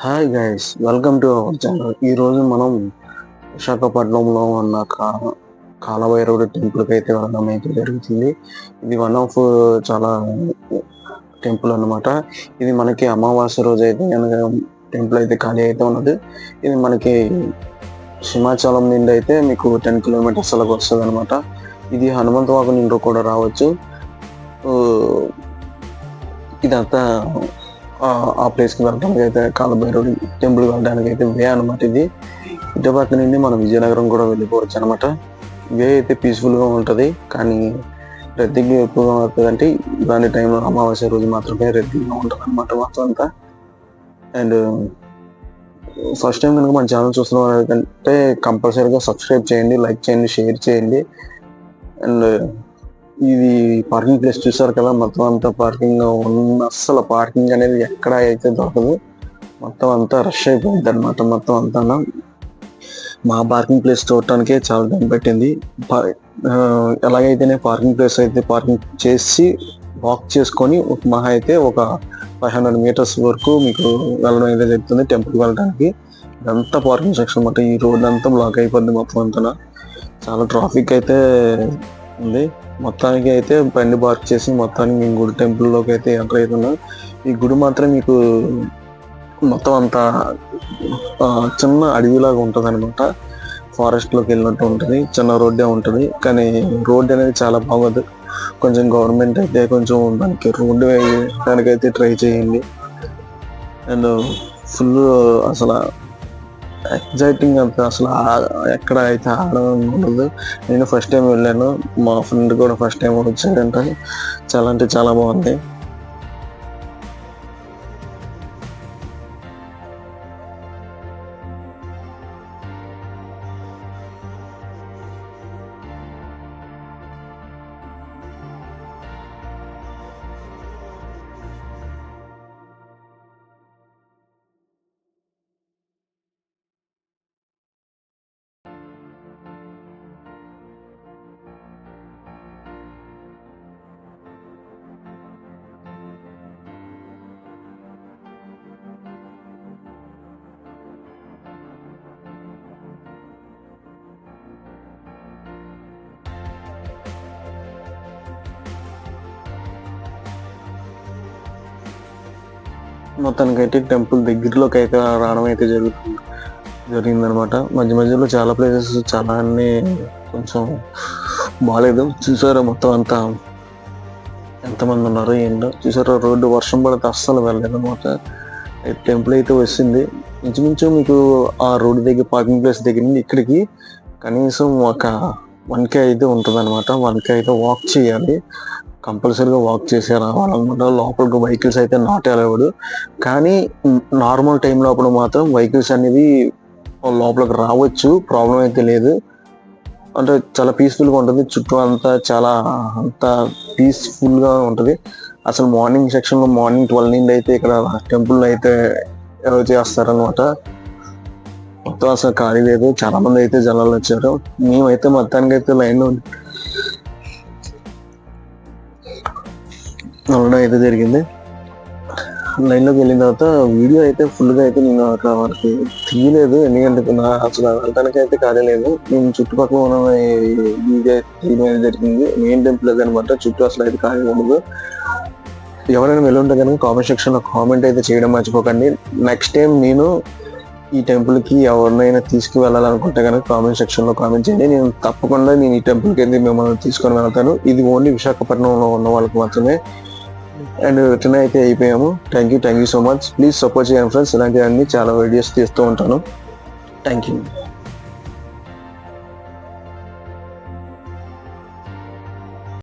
Hi guys welcome to our channel ఈ రోజు మనం విశాఖపట్నంలో ఉన్న కా కాలభైరవుడి టెంపుల్కి అయితే వెళ్ళడం అయితే జరుగుతుంది. ఇది వన్ ఆఫ్ చాలా టెంపుల్ అన్నమాట. ఇది మనకి అమావాస్య రోజు అయితే టెంపుల్ అయితే ఖాళీ అయితే ఉన్నది. ఇది మనకి సింహాచలం నుండి అయితే మీకు టెన్ కిలోమీటర్స్ అలాగ వస్తుంది అనమాట ఇది హనుమంతవాకు నుండి కూడా రావచ్చు. ఆ, ఇదంతా ఆ- ప్లేస్కి వెళ్ళడానికి అయితే కాలభైరవుడి టెంపుల్ వెళ్ళడానికి అయితే వే అనమాట ఇది. ఇటు పక్క నుండి మనం విజయనగరం కూడా వెళ్ళిపోవచ్చు అనమాట వే అయితే పీస్ఫుల్గా ఉంటుంది కానీ రద్దీగా ఎక్కువగా ఉంటుంది అంటే ఇలాంటి టైంలో అమావాస్య రోజు మాత్రమే రద్దీగా ఉంటుంది అనమాట మొత్తం అంతా. అండ్ ఫస్ట్ టైం కనుక మన ఛానల్ చూస్తున్న అంటే కంపల్సరీగా సబ్స్క్రైబ్ చేయండి లైక్ చేయండి షేర్ చేయండి. అండ్ ఇది పార్కింగ్ ప్లేస్ చూసారు కదా మొత్తం అంతా పార్కింగ్ ఉన్న అస్సలు పార్కింగ్ అనేది ఎక్కడ అయితే దొరకదు. మొత్తం అంతా రష్ అయిపోయింది అనమాట మొత్తం అంతా మా పార్కింగ్ ప్లేస్ చూడటానికే చాలా టైం పెట్టింది. ఎలాగైతేనే పార్కింగ్ ప్లేస్ అయితే పార్కింగ్ చేసి వాక్ చేసుకొని మహా అయితే ఒక ఫైవ్ హండ్రెడ్ మీటర్స్ వరకు మీకు వెళ్ళడం అయితే జరుగుతుంది టెంపుల్కి వెళ్ళడానికి. ఇదంతా పార్కింగ్ సెక్షన్ అనమాట ఈ రోడ్ అంతా బ్లాక్ అయిపోద్ది మొత్తం అంతా చాలా ట్రాఫిక్ అయితే ఉంది మొత్తానికి అయితే బండి పార్క్ చేసి మొత్తానికి మేము గుడి టెంపుల్లోకి అయితే ఎంటర్ అవుతున్నాం. ఈ గుడి మాత్రం మీకు మొత్తం అంతా చిన్న అడవిలాగా ఉంటుంది అనమాట ఫారెస్ట్లోకి వెళ్ళినట్టు ఉంటుంది. చిన్న రోడ్డే ఉంటుంది. కానీ రోడ్ అనేది చాలా బాగోదు. కొంచెం గవర్నమెంట్ అయితే కొంచెం దానికి రోడ్డు వేయడానికైతే ట్రై చేయండి. అండ్ ఫుల్ అసలు ఎగ్జైటింగ్ అంత అసలు ఆ- ఎక్కడ అయితే ఆడడం ఉండదు. నేను ఫస్ట్ టైం వెళ్ళాను. మా ఫ్రెండ్ కూడా ఫస్ట్ టైం వచ్చాడంట. చాలా అంటే చాలా బాగుంది. మొత్తానికి అయితే టెంపుల్ దగ్గరలోకి అయితే రావడం అయితే జరుగుతుంది జరిగిందనమాట. మధ్య మధ్యలో చాలా ప్లేసెస్ చాలా అన్ని కొంచెం బాగాలేదు చూసారా మొత్తం అంతా? ఎంతమంది ఉన్నారు ఏంటో చూసారా రోడ్డు వర్షం పడితే అస్సలు వెళ్ళలేదు అనమాట టెంపుల్ అయితే వచ్చింది. ఇంచుమించు మీకు ఆ రోడ్డు దగ్గర పార్కింగ్ ప్లేస్ దగ్గర నుండి ఇక్కడికి కనీసం ఒక వన్ కే అయితే ఉంటుంది అనమాట వన్ కే అయితే వాక్ చేయాలి. కంపల్సరీగా వాక్ చేసే రావాలన్నమాట లోపలికి వెహికల్స్ అయితే నాట్ అలవాడు కానీ నార్మల్ టైంలో అప్పుడు మాత్రం వెహికల్స్ అనేవి లోపలికి రావచ్చు. ప్రాబ్లం అయితే లేదు. అంటే చాలా పీస్ఫుల్గా ఉంటుంది. చుట్టూ అంతా చాలా అంత పీస్ఫుల్గా ఉంటుంది. అసలు మార్నింగ్ సెక్షన్లో మార్నింగ్ ట్వెల్వ్ నుండి అయితే ఇక్కడ టెంపుల్ అయితే ఎవరు చేస్తారనమాట మొత్తం అసలు ఖాళీ లేదు. చాలా మంది అయితే జనాలు వచ్చారు. మేమైతే మొత్తానికి అయితే లైన్లో వెళ్ళడం అయితే జరిగింది. లైన్లోకి వెళ్ళిన తర్వాత వీడియో అయితే ఫుల్గా అయితే నేను అక్కడ వాళ్ళకి తీయలేదు. ఎందుకంటే నా అసలు వెళ్ళడానికి అయితే ఖాళీ లేదు. మేము చుట్టుపక్కల ఉన్న వీడియో తీయడం అయితే జరిగింది. మెయిన్ టెంపుల్ అనమాట చుట్టూ అసలు అయితే ఖాళీ ఉండదు. ఎవరైనా వెళ్ళి ఉంటే కనుక కామెంట్ సెక్షన్లో కామెంట్ అయితే చేయడం మర్చిపోకండి. నెక్స్ట్ టైం నేను ఈ టెంపుల్కి ఎవరినైనా తీసుకువెళ్ళాలనుకుంటే కనుక కామెంట్ సెక్షన్లో కామెంట్ చేయండి. నేను తప్పకుండా నేను ఈ టెంపుల్కి అయితే మిమ్మల్ని తీసుకొని వెళ్తాను. ఇది ఓన్లీ విశాఖపట్నంలో ఉన్న వాళ్ళకి మాత్రమే. అండ్ రిటర్న్ అయితే అయిపోయాము. Thank you thank you so much please support చేయండి ఫ్రెండ్స్ ఇలాంటివన్నీ చాలా వీడియోస్ తీస్తూ ఉంటాను. Thank you